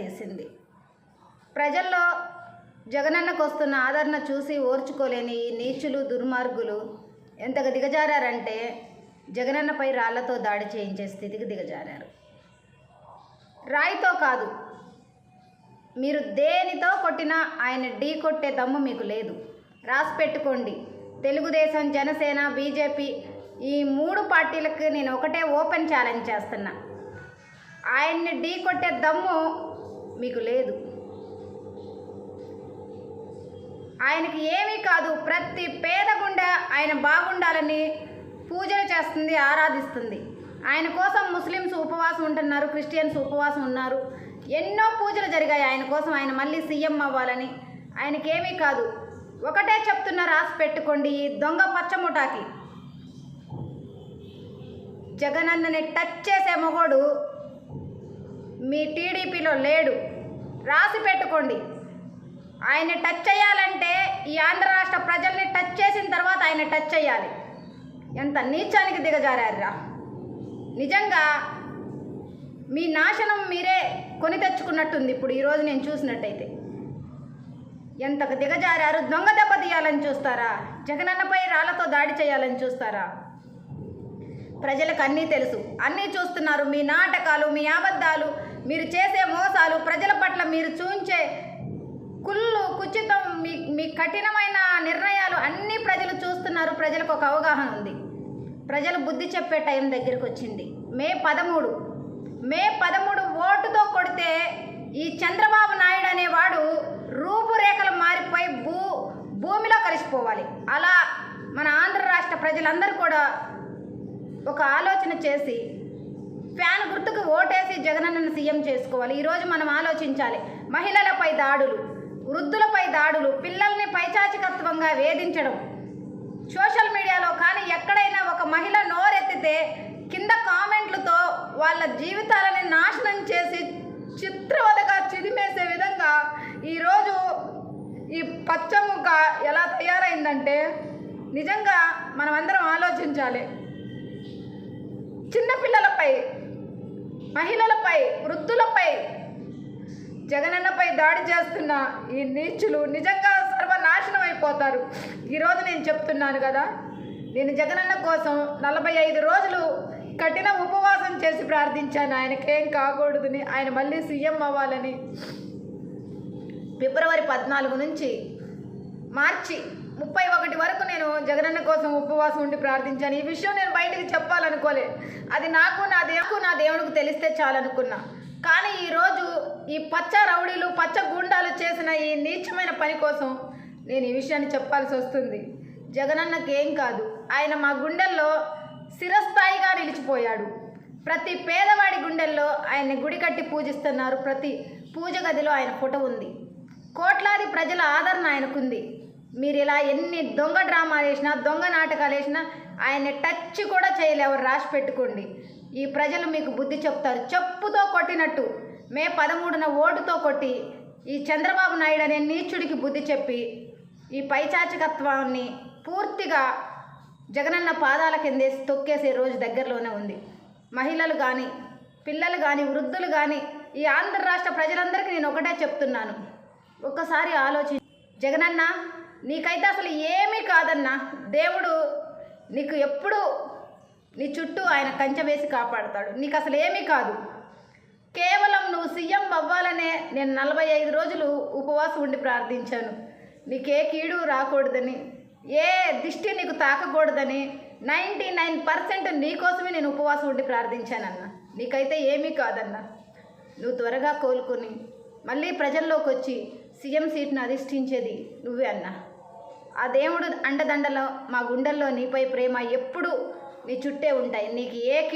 చేసింది. ప్రజల్లో జగనన్నకు వస్తున్న ఆదరణ చూసి ఓర్చుకోలేని ఈ నీచులు దుర్మార్గులు ఎంతగా దిగజారంటే జగనన్నపై రాళ్ళతో దాడి చేయించే స్థితికి దిగజారారు. రాయితో కాదు మీరు దేనితో కొట్టినా ఆయన ఢీ కొట్టే దమ్ము మీకు లేదు. రాసి పెట్టుకోండి. తెలుగుదేశం జనసేన బీజేపీ ఈ మూడు పార్టీలకు నేను ఒకటే ఓపెన్ ఛాలెంజ్ చేస్తున్నా. ఆయన్ని ఢీ కొట్టే దమ్ము మీకు లేదు. ఆయనకి ఏమీ కాదు ప్రతి పేద గుండె ఆయన బాగుండాలని పూజలు చేస్తుంది ఆరాధిస్తుంది. ఆయన కోసం ముస్లిమ్స్ ఉపవాసం ఉంటున్నారు క్రిస్టియన్స్ ఉపవాసం ఉన్నారు. ఎన్నో పూజలు జరిగాయి ఆయన కోసం ఆయన మళ్ళీ సీఎం అవ్వాలని. ఆయనకేమీ కాదు. ఒకటే చెప్తున్న రాసి పెట్టుకోండి ఈ దొంగ పచ్చముఠాకి జగనన్నని టచ్ చేసే మొగోడు టీడీపీలో లేడు. రాసి పెట్టుకోండి. ఆయన టచ్ చేయాలంటే ఈ ఆంధ్ర రాష్ట్ర ప్రజల్ని టచ్ చేసిన తర్వాత ఆయన టచ్ చేయాలి. ఎంత నీచానికి దిగజారారా నిజంగా మీ నాశనం మీరే కొని తెచ్చుకున్నట్టుంది ఇప్పుడు ఈరోజు నేను చూసినట్టయితే. ఎంతకు దిగజారారు? దొంగ దెబ్బ తీయాలని చూస్తారా? జగనన్నపై రాళ్ళతో దాడి చేయాలని చూస్తారా? ప్రజలకు అన్నీ తెలుసు. అన్నీ చూస్తున్నారు. మీ నాటకాలు మీ అబద్ధాలు మీరు చేసే మోసాలు ప్రజల పట్ల మీరు చూంచే కుళ్ళు కుచితం మీ మీ కఠినమైన నిర్ణయాలు అన్నీ ప్రజలు చూస్తున్నారు. ప్రజలకు ఒక అవగాహన ఉంది. ప్రజలు బుద్ధి చెప్పే టైం దగ్గరికి వచ్చింది. మే పదమూడు. మే పదమూడు ఓటుతో కొడితే ఈ చంద్రబాబు నాయుడు అనేవాడు రూపురేఖలు మారిపోయి భూ భూమిలో కలిసిపోవాలి. అలా మన ఆంధ్ర రాష్ట్ర ప్రజలందరూ కూడా ఒక ఆలోచన చేసి ఫ్యాన్ గుర్తుకు ఓటేసి జగనన్నను సీఎం చేసుకోవాలి. ఈరోజు మనం ఆలోచించాలి. మహిళలపై దాడులు వృద్ధులపై దాడులు పిల్లల్ని పైచాచికత్వంగా వేధించడం. సోషల్ మీడియాలో కానీ ఎక్కడైనా ఒక మహిళ నోరెత్తితే కింద కామెంట్లతో వాళ్ళ జీవితాలని నాశనం చేసి చిత్రవదగా చిదిమేసే విధంగా ఈరోజు ఈ పచ్చముక ఎలా తయారైందంటే నిజంగా మనమందరం ఆలోచించాలి. చిన్నపిల్లలపై మహిళలపై వృద్ధులపై జగనన్నపై దాడి చేస్తున్న ఈ నీచులు నిజంగా సర్వనాశనం అయిపోతారు. ఈరోజు నేను చెప్తున్నాను కదా నేను జగనన్న కోసం నలభై ఐదు రోజులు కఠిన ఉపవాసం చేసి ప్రార్థించాను. ఆయనకేం కాకూడదని ఆయన మళ్ళీ సీఎం అవ్వాలని. ఫిబ్రవరి పద్నాలుగు నుంచి మార్చి ముప్పై ఒకటి వరకు నేను జగనన్న కోసం ఉపవాసం ఉండి ప్రార్థించాను. ఈ విషయం నేను బయటికి చెప్పాలనుకోలే. అది నాకు నా దేవుకు నా దేవుడికి తెలిస్తే చాలనుకున్నా. కానీ ఈరోజు ఈ పచ్చ రౌడీలు పచ్చ గుండాలు చేసిన ఈ నీచమైన పని కోసం నేను ఈ విషయాన్ని చెప్పాల్సి వస్తుంది. జగనన్నకి ఏం కాదు. ఆయన మా గుండెల్లో స్థిరస్థాయిగా నిలిచిపోయాడు. ప్రతి పేదవాడి గుండెల్లో ఆయన్ని గుడి కట్టి పూజిస్తున్నారు. ప్రతి పూజ గదిలో ఆయన ఫోటో ఉంది. కోట్లాది ప్రజల ఆదరణ ఆయనకుంది. మీరు ఇలా ఎన్ని దొంగ డ్రామాలు వేసినా దొంగ నాటకాలు వేసినా ఆయన్ని టచ్ కూడా చేయలేవరు. రాసి పెట్టుకోండి. ఈ ప్రజలు మీకు బుద్ధి చెప్తారు. చెప్పుతో కొట్టినట్టు మే పదమూడున ఓటుతో కొట్టి ఈ చంద్రబాబు నాయుడు అనే నీచుడికి బుద్ధి చెప్పి ఈ పైచాచకత్వాన్ని పూర్తిగా జగనన్న పాదాల కిందేసి తొక్కేసే రోజు దగ్గరలోనే ఉంది. మహిళలు కానీ పిల్లలు కానీ వృద్ధులు కానీ ఈ ఆంధ్ర రాష్ట్ర ప్రజలందరికీ నేను ఒకటే చెప్తున్నాను. ఒక్కసారి ఆలోచి జగనన్న నీకైతే అసలు ఏమీ కాదన్నా. దేవుడు నీకు ఎప్పుడు నీ చుట్టూ ఆయన కంచె వేసి కాపాడతాడు. నీకు అసలు ఏమీ కాదు. కేవలం నువ్వు సీఎం అవ్వాలనే నేను నలభై ఐదు రోజులు ఉపవాసం ఉండి ప్రార్థించాను. నీకే కీడు రాకూడదని ఏ దిష్టి నీకు తాకకూడదని నైంటీ నైన్ పర్సెంట్ నీకోసమే నేను ఉపవాసం ఉండి ప్రార్థించానన్న. నీకైతే ఏమీ కాదన్న. నువ్వు త్వరగా కోలుకొని మళ్ళీ ప్రజల్లోకి వచ్చి సీఎం సీట్ను అధిష్ఠించేది నువ్వే అన్న. ఆ దేవుడు అండదండలో మా గుండెల్లో నీపై ప్రేమ ఎప్పుడూ నీ చుట్టే ఉంటాయి. నీకు ఏ